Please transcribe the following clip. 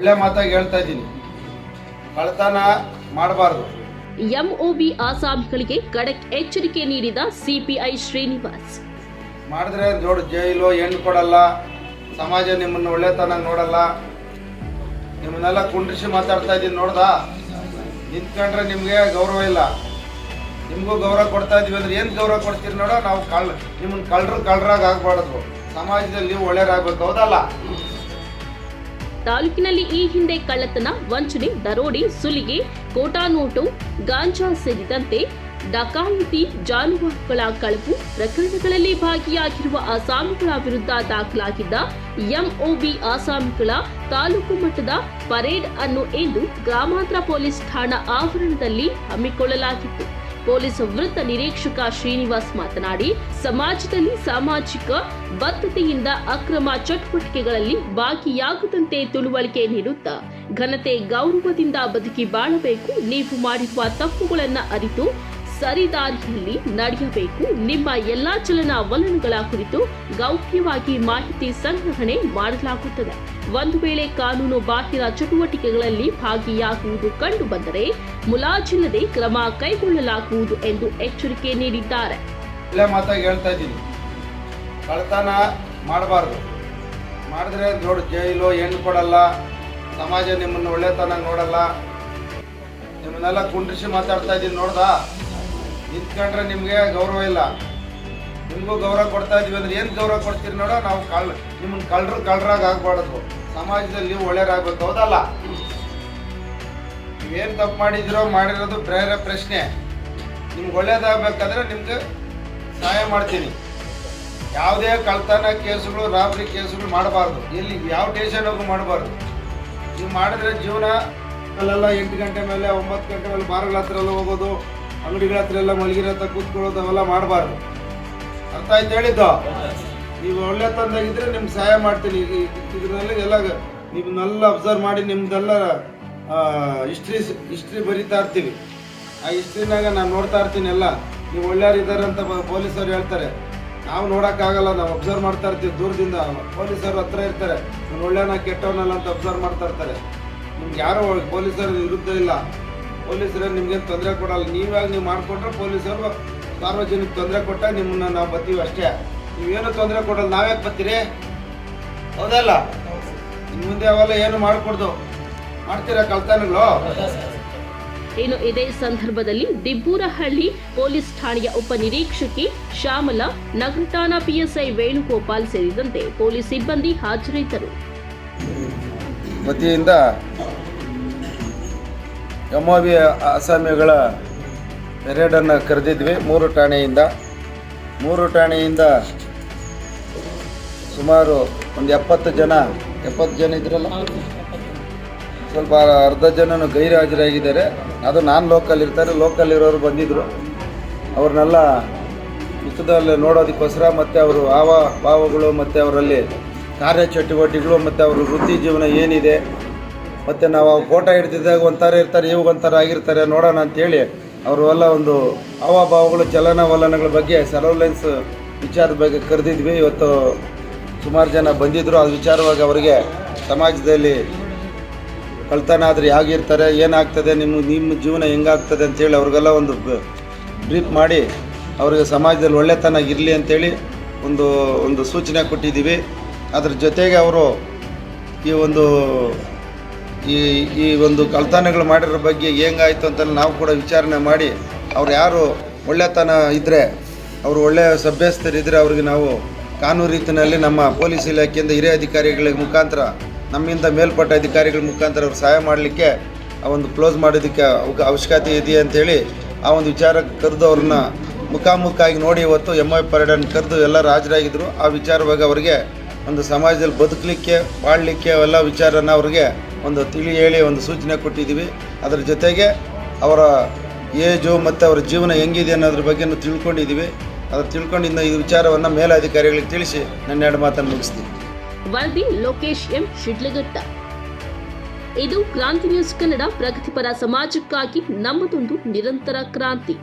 ಒಳ್ಳೆ ಮಾತಾಗಿ ಹೇಳ್ತಾ ಇದ್ದೀನಿ. ಕಳ್ತನ ಮಾಡಬಾರ್ದು. ಎಂಒಬಿ ಆಸಾಮಿಗಳಿಗೆ ಖಡಕ್ ಎಚ್ಚರಿಕೆ ನೀಡಿದ ಸಿಪಿಐ ಶ್ರೀನಿವಾಸ್. ಮಾಡಿದ್ರೆ ನೋಡು ಜೈಲು ಹೆಣ್ಣು ಕೊಡಲ್ಲ ಸಮಾಜ ನಿಮ್ಮನ್ನು ಒಳ್ಳೆತನ ನೋಡಲ್ಲ. ನಿಮ್ಮನ್ನೆಲ್ಲ ಕುಂಡ್ರಿಸಿ ಮಾತಾಡ್ತಾ ಇದ್ದೀನಿ ನೋಡ್ದ? ನಿಂತ್ಕೊಂಡ್ರೆ ನಿಮಗೆ ಗೌರವ ಇಲ್ಲ. ನಿಮಗೂ ಗೌರವ ಕೊಡ್ತಾ ಇದೀವಿ ಅಂದ್ರೆ ಏನು ಗೌರವ ಕೊಡ್ತೀರಿ ನೋಡೋ ನಾವು ಕಳ್ ನಿಮ್ಮನ್ನ ಕಳ್ಳರು ಕಳ್ಳರಾಗ ಆಗ್ಬಾರ್ದು. ಸಮಾಜದಲ್ಲಿ ನೀವು ಒಳ್ಳೆಯರಾಗಬೇಕು ಹೌದಲ್ಲ? ತಾಲೂಕಿನಲ್ಲಿ ಈ ಹಿಂದೆ ಕಳ್ಳತನ, ವಂಚನೆ, ದರೋಡೆ, ಸುಲಿಗೆ ಕೋಟಾ ನೋಟು ಗಾಂಜಾ ಸೇರಿದಂತೆ ಡಕಾಯಿತಿ ಜಾನುವಾರುಗಳ ಕಳವು ಪ್ರಕರಣಗಳಲ್ಲಿ ಭಾಗಿಯಾಗಿರುವ ಅಸಾಮಿಗಳ ವಿರುದ್ಧ ದಾಖಲಾಗಿದ್ದ ಎಂಒಬಿ ಆಸಾಮಿಗಳ ತಾಲೂಕು ಮಟ್ಟದ ಪರೇಡ್ ಅನ್ನು ಇಂದು ಗ್ರಾಮಾಂತರ ಪೊಲೀಸ್ ಠಾಣಾ ಆವರಣದಲ್ಲಿ ಹಮ್ಮಿಕೊಳ್ಳಲಾಗಿತ್ತು. ಪೊಲೀಸ್ ವೃತ್ತ ನಿರೀಕ್ಷಕ ಶ್ರೀನಿವಾಸ್ ಮಾತನಾಡಿ, ಸಮಾಜದಲ್ಲಿ ಸಾಮಾಜಿಕ ಬದ್ಧತೆಯಿಂದ ಅಕ್ರಮ ಚಟುವಟಿಕೆಗಳಲ್ಲಿ ಬಾಕಿಯಾಗದಂತೆ ತಿಳುವಳಿಕೆ ನೀಡುತ್ತಾ, ಘನತೆ ಗೌರವದಿಂದ ಬದುಕಿ ಬಾಳಬೇಕು, ನೀವು ಮಾಡಿರುವ ತಪ್ಪುಗಳನ್ನು ಅರಿತು ಸರಿದಾರಿಯಲ್ಲಿ ನಡೆಯಬೇಕು. ನಿಮ್ಮ ಎಲ್ಲಾ ಚಲನವಲನಗಳ ಕುರಿತು ಗೌಪ್ಯವಾಗಿ ಮಾಹಿತಿ ಸಂಗ್ರಹಣೆ ಮಾಡಲಾಗುತ್ತದೆ. ಒಂದು ವೇಳೆ ಕಾನೂನು ಬಾಹಿರ ಚಟುವಟಿಕೆಗಳಲ್ಲಿ ಭಾಗಿಯಾಗುವುದು ಕಂಡು ಬಂದರೆ ಮುಲಾಜಿಲ್ಲದೆ ಕ್ರಮ ಕೈಗೊಳ್ಳಲಾಗುವುದು ಎಂದು ಎಚ್ಚರಿಕೆ ನೀಡಿದ್ದಾರೆ. ಹೇಳ್ತಾ ಇದ್ದೀನಿ. ಮಾಡಿದ್ರೆ ನೋಡು, ಜೈಲು ಹೆಣ್ಣು ಕೊಡಲ್ಲ, ಸಮಾಜ ನಿಮ್ಮನ್ನು ಒಳ್ಳೆತನ ನೋಡಲ್ಲ. ನಿಮ್ಮನ್ನೆಲ್ಲ ಕುಂಡ್ರಿಸಿ ಮಾತಾಡ್ತಾ ಇದ್ದೀನಿ, ನೋಡ್ದ? ನಿಂತ್ಕೊಂಡ್ರೆ ನಿಮಗೆ ಗೌರವ ಇಲ್ಲ. ನಿಮಗೂ ಗೌರವ ಕೊಡ್ತಾ ಇದೀವಿ ಅಂದ್ರೆ ಏನು ಗೌರವ ಕೊಡ್ತೀರಿ ನೋಡೋ, ನಾವು ಕಳ್ ನಿಮ್ಮನ್ನ ಕಳ್ಳರು ಕಳ್ಳರಾಗ ಆಗ್ಬಾರ್ದು. ಸಮಾಜದಲ್ಲಿ ನೀವು ಒಳ್ಳೆಯರಾಗಬೇಕು, ಹೌದಲ್ಲ? ಏನು ತಪ್ಪು ಮಾಡಿದಿರೋ ಮಾಡಿರೋದು ಬೇರೆ ಪ್ರಶ್ನೆ. ನಿಮ್ಗೆ ಒಳ್ಳೇದಾಗಬೇಕಾದ್ರೆ ನಿಮ್ಗೆ ಸಹಾಯ ಮಾಡ್ತೀನಿ. ಯಾವುದೇ ಕಳ್ತನ ಕೇಸುಗಳು, ರಾಬರಿ ಕೇಸುಗಳು ಮಾಡಬಾರ್ದು. ಎಲ್ಲಿ, ಯಾವ ಟೇಷನ್ಗೂ ಮಾಡಬಾರ್ದು. ನೀವು ಮಾಡಿದ್ರೆ ಜೀವನ, ಅಲ್ಲೆಲ್ಲ ಎಂಟು ಗಂಟೆ ಮೇಲೆ, ಒಂಬತ್ತು ಗಂಟೆ ಮೇಲೆ, ಬಾರ್ಗಳ ಹತ್ರ ಹೋಗೋದು. ಅಂಗಡಿಗಳ ಹತ್ರ ಎಲ್ಲ ಮಲಗಿರೋ ಹತ್ರ ಕೂತ್ಕೊಳ್ಳೋದು ಅವೆಲ್ಲ ಮಾಡಬಾರ್ದು. ಅರ್ಥ ಆಯ್ತು ಹೇಳಿದ್ದು? ನೀವು ಒಳ್ಳೆ ತಂದಾಗಿದ್ರೆ ನಿಮ್ಗೆ ಸಹಾಯ ಮಾಡ್ತೀನಿ. ಇದರಲ್ಲಿ ಎಲ್ಲ ನಿಮ್ಮನ್ನೆಲ್ಲ ಅಬ್ಸರ್ವ್ ಮಾಡಿ ನಿಮ್ದೆಲ್ಲ ಹಿಸ್ಟ್ರಿ ಹಿಸ್ಟ್ರಿ ಬರಿತಾ ಇರ್ತೀವಿ. ಆ ಹಿಸ್ಟ್ರಿನಾಗ ನಾನು ನೋಡ್ತಾ ಇರ್ತೀನಿ ಎಲ್ಲ. ನೀವು ಒಳ್ಳೆಯವ್ರು ಇದ್ದಾರೆ ಅಂತ ಪೊಲೀಸರು ಹೇಳ್ತಾರೆ. ನಾವು ನೋಡೋಕ್ಕಾಗಲ್ಲ, ನಾವು ಅಬ್ಸರ್ವ್ ಮಾಡ್ತಾ ಇರ್ತೀವಿ ದೂರದಿಂದ. ಪೊಲೀಸರು ಹತ್ರ ಇರ್ತಾರೆ. ನಾನು ಒಳ್ಳೆಯನ ಕೆಟ್ಟವನಲ್ಲ ಅಂತ ಅಬ್ಸರ್ವ್ ಮಾಡ್ತಾ ಇರ್ತಾರೆ. ನಿಮ್ಗೆ ಯಾರೋ ಪೊಲೀಸರು ವಿರುದ್ಧ ಇಲ್ಲ. ಪೊಲೀಸರು ನಿಮ್ಗೇನು ತೊಂದರೆ ಕೊಡಲ್ಲ. ನೀವಾಗ ನೀವು ಮಾಡಿಕೊಟ್ರೆ ಪೊಲೀಸರು ಸಾರ್ವಜನಿಕ ತೊಂದರೆ ಕೊಟ್ಟ ನಿಮ್ಮನ್ನ ನಾವು ಬರ್ತೀವಿ ಅಷ್ಟೇ. ನೀವೇನು ತೊಂದರೆ ಕೊಡಲ್ಲ. ನಾವ್ಯಾಕೆ ಬರ್ತೀರಿ ಹೌದಲ್ಲ? ಇನ್ನು ಮುಂದೆ ಅವೆಲ್ಲ ಏನು ಮಾಡಿಕೊಡ್ದು. ಮಾಡ್ತೀರಾ ಕಲ್ತಾನಗಳು ಏನು ಇದೇ ಸಂದರ್ಭದಲ್ಲಿ ದಿಬ್ಬೂರಹಳ್ಳಿ ಪೊಲೀಸ್ ಠಾಣೆಯ ಉಪನಿರೀಕ್ಷಕಿ ಶ್ಯಾಮಲ ನಗರ ಠಾಣಾ ಪಿಎಸ್ಐ ವೇಣುಗೋಪಾಲ್ ಸೇರಿದಂತೆ ಪೊಲೀಸ್ ಸಿಬ್ಬಂದಿ ಹಾಜರಿದ್ದರು. ವತಿಯಿಂದ ಎಮ್ಮವಿ ಅಸಾಮಿಗಳ ಪೆರೇಡನ್ನು ಕರೆದಿದ್ವಿ. ಮೂರು ಠಾಣೆಯಿಂದ. ಮೂರು ಠಾಣೆಯಿಂದ ಸುಮಾರು ಒಂದು ಎಪ್ಪತ್ತು ಜನ ಎಪ್ಪತ್ತು ಜನ ಇದ್ರಲ್ಲ? ಸ್ವಲ್ಪ ಅರ್ಧ ಜನನು ಗೈರು ಹಾಜರಾಗಿದ್ದಾರೆ ಅದು ನಾನ್ ಲೋಕಲ್ ಇರ್ತಾರೆ, ಲೋಕಲ್ ಇರೋರು ಬಂದಿದ್ದರು ಅವ್ರನ್ನೆಲ್ಲ ಮುಖದಲ್ಲಿ ನೋಡೋದಕ್ಕೋಸ್ಕರ ಮತ್ತು ಅವರು ಹಾವ ಭಾವಗಳು ಮತ್ತು ಅವರಲ್ಲಿ ಕಾರ್ಯಚಟುವಟಿಕೆಗಳು ಮತ್ತು ಅವರ ವೃತ್ತಿ ಜೀವನ ಏನಿದೆ ಮತ್ತು ನಾವು ಫೋಟೋ ಹಿಡ್ತಿದ್ದಾಗ ಒಂಥರ ಇರ್ತಾರೆ, ಇವಾಗ ಒಂಥರ ಆಗಿರ್ತಾರೆ, ನೋಡೋಣ ಅಂತೇಳಿ ಅವರು ಎಲ್ಲ ಒಂದು ಹಾವಭಾವಗಳು, ಚಲನವಲನಗಳ ಬಗ್ಗೆ ಸರ್ವಲೆನ್ಸ್ ವಿಚಾರದ ಬಗ್ಗೆ ಕರೆದಿದ್ವಿ. ಇವತ್ತು ಸುಮಾರು ಜನ ಬಂದಿದ್ದರು ಅದು ವಿಚಾರವಾಗಿ ಅವರಿಗೆ ಸಮಾಜದಲ್ಲಿ ಕಳ್ತನ ಆದರೆ ಹೇಗಿರ್ತಾರೆ ಏನಾಗ್ತದೆ, ನಿಮ್ಮ ನಿಮ್ಮ ಜೀವನ ಹೆಂಗಾಗ್ತದೆ ಅಂತೇಳಿ ಅವ್ರಿಗೆಲ್ಲ ಒಂದು ಬ್ರೀಫ್ ಮಾಡಿ ಅವ್ರಿಗೆ ಸಮಾಜದಲ್ಲಿ ಒಳ್ಳೆತನ ಇರಲಿ ಅಂತೇಳಿ ಒಂದು ಒಂದು ಸೂಚನೆ ಕೊಟ್ಟಿದ್ದೀವಿ. ಅದ್ರ ಜೊತೆಗೆ ಅವರು ಈ ಒಂದು ಈ ಈ ಒಂದು ಕಲ್ತಾನೆಗಳು ಮಾಡಿರೋ ಬಗ್ಗೆ ಹೆಂಗಾಯ್ತು ಅಂತ ನಾವು ಕೂಡ ವಿಚಾರಣೆ ಮಾಡಿ ಅವ್ರು ಯಾರು ಒಳ್ಳೆತನ ಇದ್ದರೆ ಅವರು ಒಳ್ಳೆಯ ಸಭ್ಯಸ್ಥರಿದ್ದರೆ ಅವ್ರಿಗೆ ನಾವು ಕಾನೂನು ರೀತಿಯಲ್ಲಿ ನಮ್ಮ ಪೊಲೀಸ್ ಇಲಾಖೆಯಿಂದ ಹಿರಿಯ ಅಧಿಕಾರಿಗಳ ಮುಖಾಂತರ, ನಮ್ಮಿಂದ ಮೇಲ್ಪಟ್ಟ ಅಧಿಕಾರಿಗಳ ಮುಖಾಂತರ ಅವ್ರು ಸಹಾಯ ಮಾಡಲಿಕ್ಕೆ ಆ ಒಂದು ಕ್ಲೋಸ್ ಮಾಡೋದಕ್ಕೆ ಅವಶ್ಯಕತೆ ಇದೆಯಾ ಅಂತೇಳಿ ಆ ಒಂದು ವಿಚಾರ ಕರೆದು ಅವ್ರನ್ನ ಮುಖಾಮುಖಾಗಿ ನೋಡಿ ಇವತ್ತು ಎಂ ಐ ಪರೇಡನ್ನು ಕರೆದು ಎಲ್ಲರೂ ಹಾಜರಾಗಿದ್ದರು ಆ ವಿಚಾರವಾಗಿ ಅವರಿಗೆ ಒಂದು ಸಮಾಜದಲ್ಲಿ ಬದುಕಲಿಕ್ಕೆ, ಬಾಳಲಿಕ್ಕೆ ಅವೆಲ್ಲ ವಿಚಾರನ ಅವ್ರಿಗೆ ಒಂದು ತಿಳಿ ಹೇಳಿ ಒಂದು ಸೂಚನೆ ಕೊಟ್ಟಿದ್ದೀವಿ. ಅದರ ಜೊತೆಗೆ ಅವರ ಏಜು ಮತ್ತು ಅವರ ಜೀವನ ಹೆಂಗಿದೆ ಅನ್ನೋದ್ರ ಬಗ್ಗೆನೂ ತಿಳ್ಕೊಂಡಿದ್ದೀವಿ. ಅದ್ರ ತಿಳ್ಕೊಂಡಿದ್ದ ಈ ವಿಚಾರವನ್ನು ಮೇಲಾಧಿಕಾರಿಗಳಿಗೆ ತಿಳಿಸಿ ನನ್ನ ಎರಡು ಮಾತನ್ನು ಮುಗಿಸ್ತೀನಿ. ವರದಿ ಲೋಕೇಶ್ ಎಂ. ಶಿಡ್ಲಘಟ್ಟ. ಇದು ಕ್ರಾಂತಿ ನ್ಯೂಸ್ ಕನ್ನಡ, ಪ್ರಗತಿಪರ ಸಮಾಜಕ್ಕಾಗಿ ನಮ್ಮದೊಂದು ನಿರಂತರ ಕ್ರಾಂತಿ.